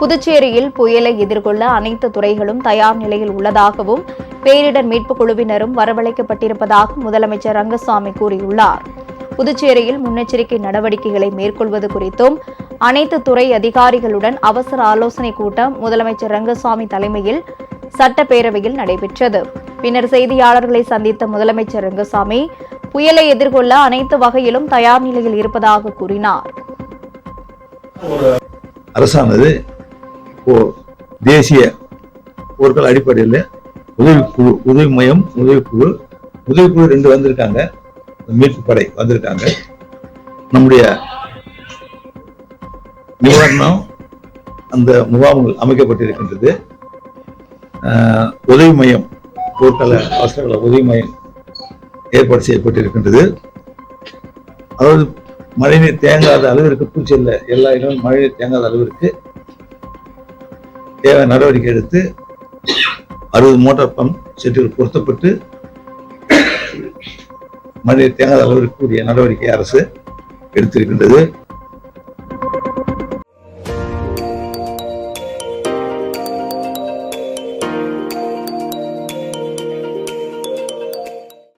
புதுச்சேரியில் புயலை எதிர்கொள்ள அனைத்து துறைகளும் தயார் நிலையில் உள்ளதாகவும் பேரிடர் மீட்புக் குழுவினரும் வரவழைக்கப்பட்டிருப்பதாக முதலமைச்சர் ரங்கசாமி கூறியுள்ளார். புதுச்சேரியில் முன்னெச்சரிக்கை நடவடிக்கைகளை மேற்கொள்வது குறித்தும் அனைத்து துறை அதிகாரிகளுடன் அவசர ஆலோசனைக் கூட்டம் முதலமைச்சர் ரங்கசாமி தலைமையில் சட்டப்பேரவையில் நடைபெற்றது. பின்னர் செய்தியாளர்களை சந்தித்த முதலமைச்சர் ரங்கசாமி புயலை எதிர்கொள்ள அனைத்து வகையிலும் தயார் நிலையில் இருப்பதாக கூறினார். அரசானது தேசிய பொருட்கள் அடிப்படையில் உதவிக்குழு உதவி மையம் உதவிக்குழு உதவிக்குழு ரெண்டு வந்திருக்காங்க. மீட்பு படை வந்திருக்காங்க. நம்முடைய நிவாரணம் அந்த முகாம்கள் அமைக்கப்பட்டிருக்கின்றது. உதவி மையம் போர்க்கால அவசரகால உதவி மையம் ஏற்பாடு செய்யப்பட்டிருக்கின்றது. அதாவது மழைநீர் தேங்காத அளவிற்கு பூச்செல்ல எல்லா இடமும் மழைநீர் தேங்காத அளவிற்கு தேவை நடவடிக்கை எடுத்து அறுபது மோட்டார் பம்ப் செட்டுகள் பொருத்தப்பட்டு மழை தேங்காத அளவிற்குரிய நடவடிக்கை அரசு எடுத்திருக்கின்றது.